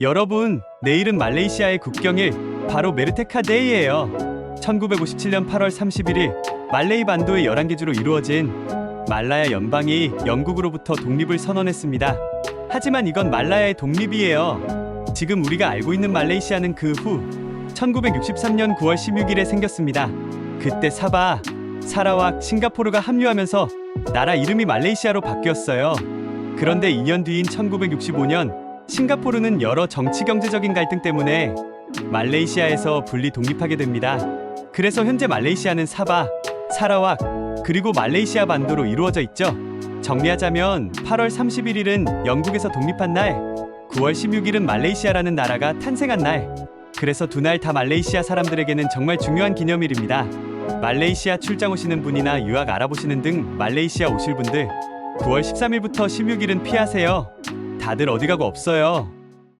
여러분, 내일은 말레이시아의 국경일 바로 메르테카 데이예요. 1957년 8월 31일 말레이 반도의 11개 주로 이루어진 말라야 연방이 영국으로부터 독립을 선언했습니다. 하지만 이건 말라야의 독립이에요. 지금 우리가 알고 있는 말레이시아는 그 후 1963년 9월 16일에 생겼습니다. 그때 사바, 사라왁, 싱가포르가 합류하면서 나라 이름이 말레이시아로 바뀌었어요. 그런데 2년 뒤인 1965년 싱가포르는 여러 정치 경제적인 갈등 때문에 말레이시아에서 분리 독립하게 됩니다. 그래서 현재 말레이시아는 사바, 사라왁, 그리고 말레이시아 반도로 이루어져 있죠. 정리하자면 8월 31일은 영국에서 독립한 날, 9월 16일은 말레이시아라는 나라가 탄생한 날. 그래서 두 날 다 말레이시아 사람들에게는 정말 중요한 기념일입니다. 말레이시아 출장 오시는 분이나 유학 알아보시는 등 말레이시아 오실 분들 9월 13일부터 16일은 피하세요. 다들 어디 가고 없어요.